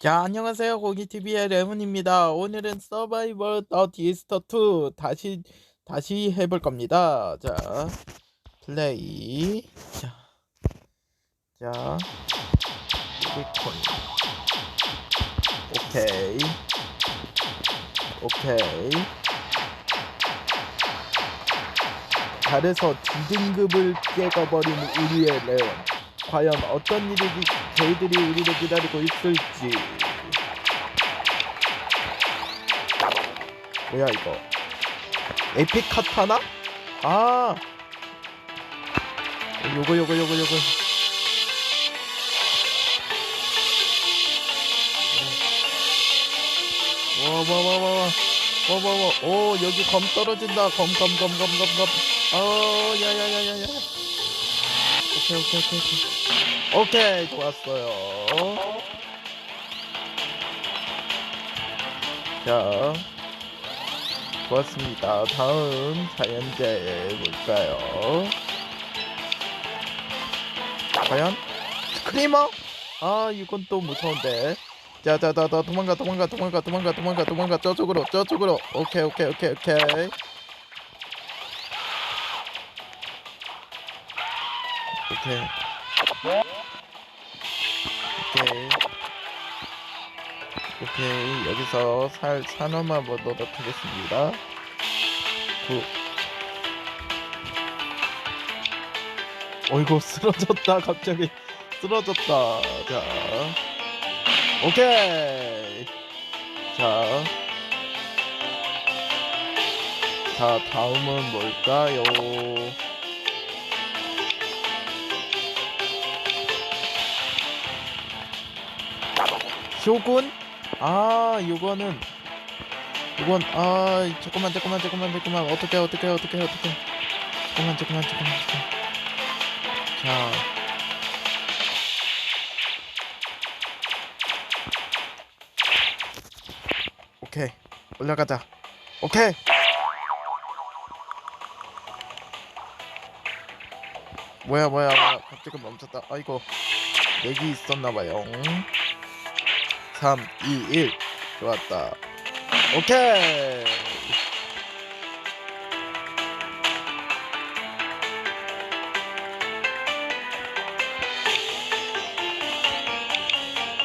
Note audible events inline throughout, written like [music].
자, 안녕하세요. 고기TV의 레몬입니다. 오늘은 서바이벌 더 디스터 2 다시 다시 해볼 겁니다. 자, 플레이. 자, 자, 클릭콘. 오케이, 오케이. 달에서 D등급을 깨가버린 우리의 레온. 과연 어떤 일이 저희들이 우리를 기다리고 있을지. 뭐야 이거? 에픽 카타나? 아! 요거 요거 요거 요거. 와와와와와. 와와와. 오 여기 검 떨어진다. 검 검 검 검 검검. 어 아, 야야야야야. 오케이 오케이 오케이 오케이. 오케이 좋았어요. 자 좋았습니다. 다음 자연재 볼까요? 과연 스크리머? 아 이건 또 무서운데. 자자자자 도망가 도망가 도망가 도망가 도망가 도망가. 저쪽으로 저쪽으로. 오케이 오케이 오케이 오케이 오케이 오케이. 오케이. 여기서 살 산업만 보도록 하겠습니다. 구. 어이구 쓰러졌다. 갑자기 쓰러졌다. 자. 오케이. 자. 자, 다음은 뭘까요? 쇼군? 아, 요거는. 이건 아, 잠깐만 잠깐만 잠깐만 잠깐만. 어떻게 어떻게 어떻게 어떻게. 잠깐만 잠깐만 잠깐만 잠깐만. 자. 오케이. 올라가자. 오케이. 뭐야 뭐야 뭐야. 갑자기 멈췄다. 아이고. 렉이 있었나봐요 3, 2, 1 좋았다 오케이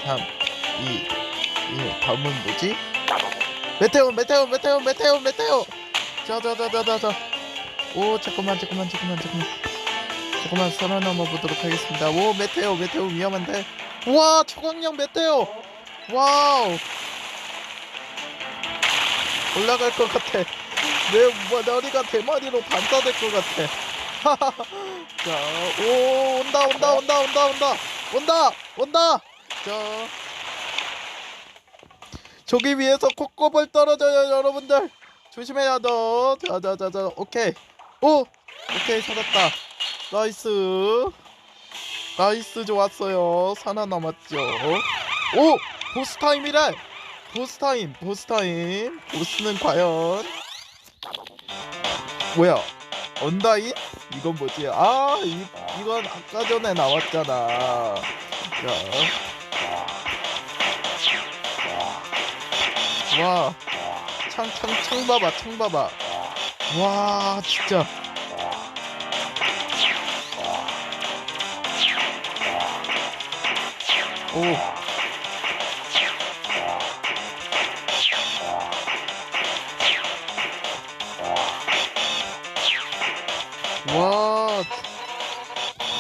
삼, 이, 일. 다음은 뭐지? 메테오, 메테오, 메테오, 메테오, 메테오. 자자 자 자 자 자. 오, 잠깐만, 잠깐만, 잠깐만, 잠깐만. 잠깐만 살아남아 보도록 하겠습니다. 오, 메테오, 메테오 위험한데. 우와, 초강력 메테오. 와우. 올라갈 것 같아. 내 머리가 대머리로 반사될 것 같아. [laughs] 자, 오, 온다, 온다, 온다, 온다, 온다, 온다, 온다. 자, 저기 위에서 콧꼽을 떨어져요, 여러분들. 조심해야 너. 자, 자, 자, 자, 오케이. 오, 오케이, 찾았다. 나이스. 나이스, 좋았어요. 살아남았죠. 오, 보스 타임이래. 보스 타임, 보스 타임. 보스는 과연 뭐야? 언다인? 이건 뭐지? 아, 이, 이건 아까 전에 나왔잖아. 자. 와, 창, 창, 창 봐봐, 창 봐봐. 와, 진짜. 오.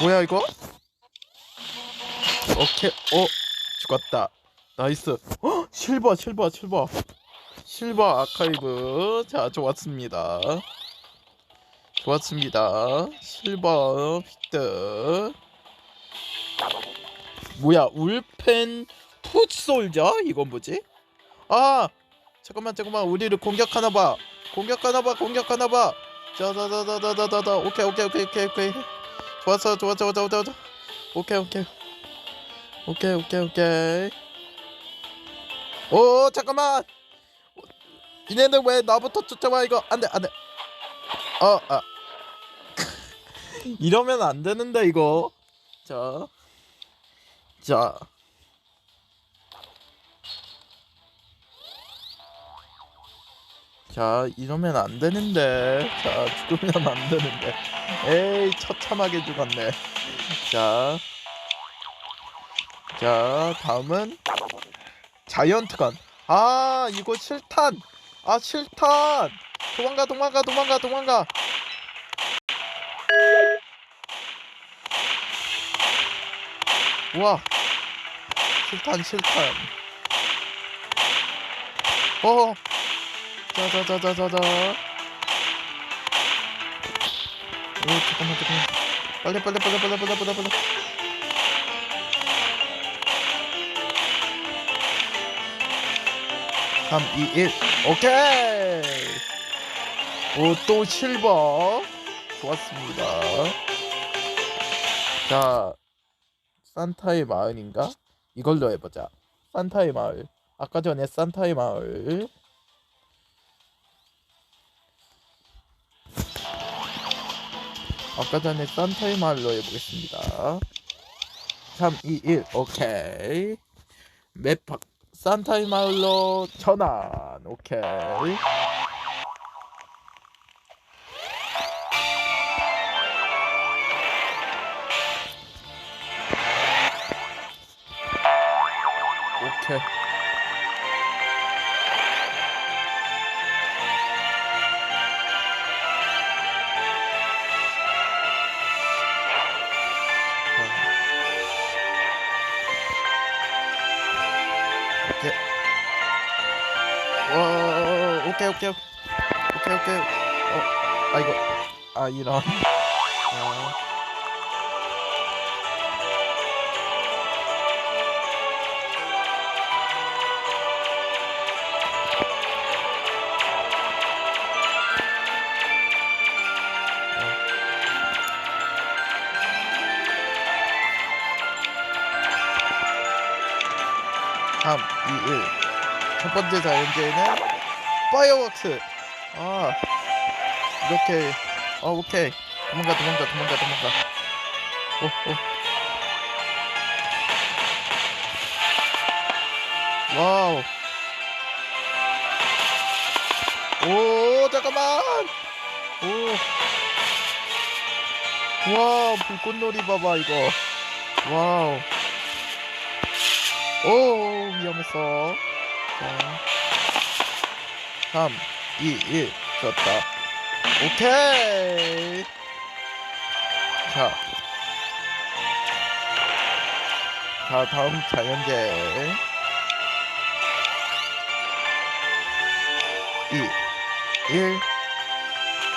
뭐야 이거? 오케이, 어, 죽었다. 나이스. 어, 실버, 실버, 실버. 실버 아카이브. 자, 좋았습니다. 좋았습니다. 실버 피트. 뭐야, 울펜 풋솔저? 이건 뭐지? 아, 잠깐만, 잠깐만. 우리를 공격하나 봐. 공격하나 봐, 공격하나 봐. 자자자자자자자. 오케이, 오케이, 오케이, 오케이, 오케이. 좋았어, 좋아, 좋아, 좋아. 오케이, 오케이. 오케이, 오케이, 오케이. 오 잠깐만 니네들 왜 나부터 쫓아와 이거 안돼 안돼 어 아 [laughs] 이러면 안 되는데 이거 자 자. 자 이러면 안 되는데. 자 죽으면 안 되는데. 에이 처참하게 죽었네. 자, 자 다음은 자이언트건. 아 이거 실탄. 아 실탄. 도망가 도망가 도망가 도망가. 우와. 실탄 실탄. 어 자자자자자자 오 잠깐만 잠깐만. 빨리 빨리 빨리 빨리 빨리 빨리 빨리. 삼, 이, 일. 오케이! 오또 실버. 좋았습니다. 자 산타의 마을인가? 이걸로 해보자. 산타의 마을. 아까 전에 산타의 마을 아까 전에 산타의 마을로 해보겠습니다. 3, 2, 1, 오케이. 맵 바, 산타의 마을로 전환. 오케이. 오케이. Whoa, okay, okay. Okay, okay. Oh, I got... Uh, you know. Uh, Come, eat it. 첫 번째 자연재해는 파이어웍스. 아, 이렇게. 어, 오케이. 도망가, 도망가, 도망가, 도망가. 오, 오. 와우. 오, 잠깐만. 오. 와, 불꽃놀이 봐봐, 이거. 와우. 오 위험했어 자 3 2 1 좋았다. 오케이. 자, 자 다음 자연재 2 1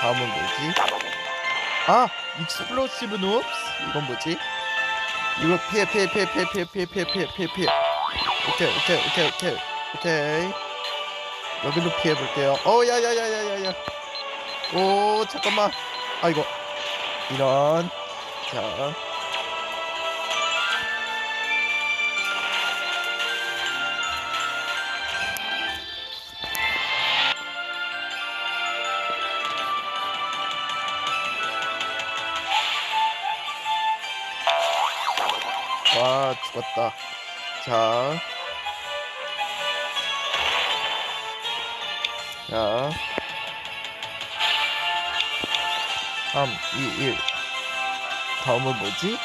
다음은 뭐지? 아 익스플로시브 눕스. 이건 뭐지? 이거 피해 피해 피해 피해 피해 피해 피해 피해 피해. 오케이 오케이 오케이 오케이 오케이. 여기도 피해 볼게요. 어 야야야야야야. 오 잠깐만. 아이고. 이런. 자. 와 죽었다. 자 자, 3, 2, 1. 다음은 뭐지?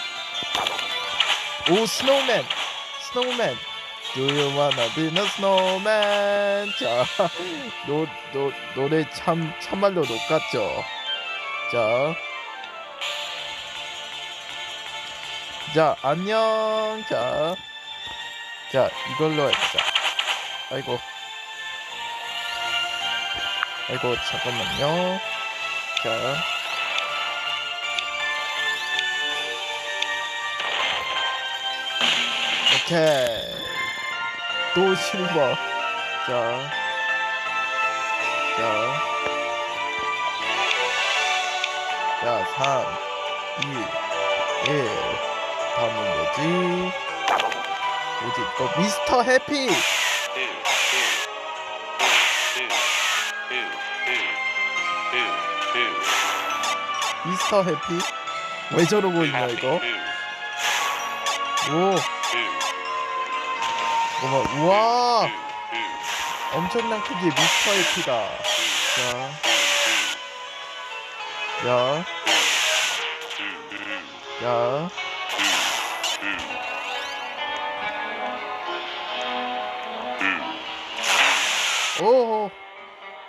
오, 스노우맨! 스노우맨! Do you wanna be a snowman? 자, [laughs] 노, 노, 노래 참, 참말로 녹같죠? 자. 자, 안녕! 자. 자, 이걸로 해보자. 아이고. 아이고 잠깐만요. 자. 오케이. 또 실버. 자. 자. 자, 3, 2, 1. 다음은 뭐지? 뭐지? 이거 미스터 해피! 미스터 해피? 왜 저러고 있냐 이거? 오, 잠깐만, 우와, 엄청난 크기의 미스터 해피다. 자. 야. 야. 오.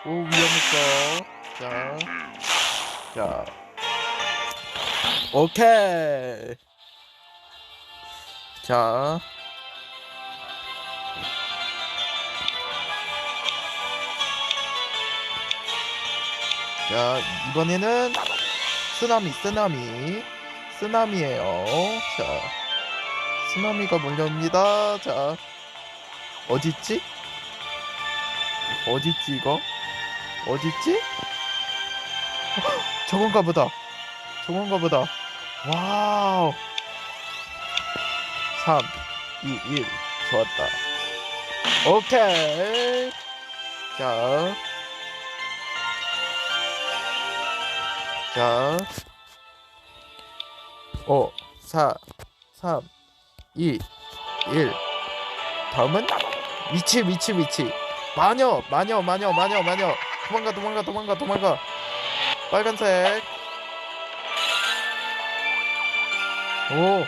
오 위험했어. 자. 자. 오케이. 자. 자, 이번에는 쓰나미, 쓰나미. 쓰나미에요. 자. 쓰나미가 몰려옵니다. 자. 어딨지? 어딨지, 이거? 어딨지? 헉, 저건가 보다. 저건가 보다. 와우. 3, 2, 1. 좋았다. 오케이. 자. 자. 5, 4, 3, 2, 1. 다음은 미치, 미치, 미치. 마녀, 마녀, 마녀, 마녀, 마녀. 도망가, 도망가, 도망가, 도망가. 빨간색. 오.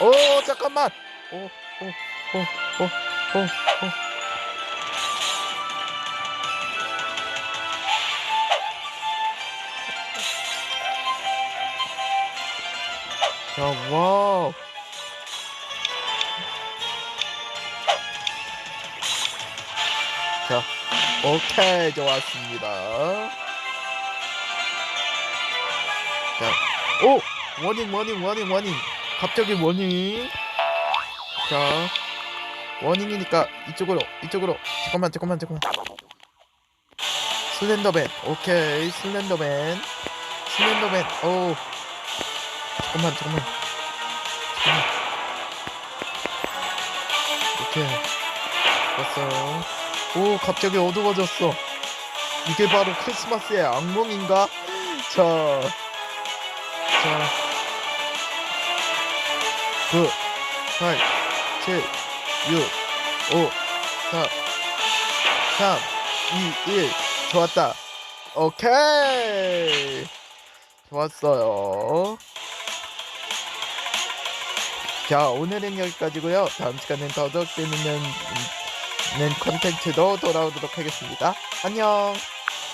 오, 잠깐만. 오, 오, 오, 오, 오, 오. 자, 와우. 자, 오케이, 좋았습니다. 자, 오! 워닝, 워닝, 워닝, 워닝. 갑자기 워닝. 자, 워닝이니까 이쪽으로, 이쪽으로. 잠깐만, 잠깐만, 잠깐만. 슬렌더맨, 오케이, 슬렌더맨. 슬렌더맨, 오. 잠깐만, 잠깐만. 잠깐만. 오케이. 됐어. 오, 갑자기 어두워졌어. 이게 바로 크리스마스의 악몽인가? 자, 자, 9, 8, 7, 6, 5, 4, 3, 2, 1. 좋았다. 오케이. 좋았어요. 자, 오늘은 여기까지고요. 다음 시간엔 더더욱 재밌는 는 컨텐츠도 돌아오도록 하겠습니다. 안녕.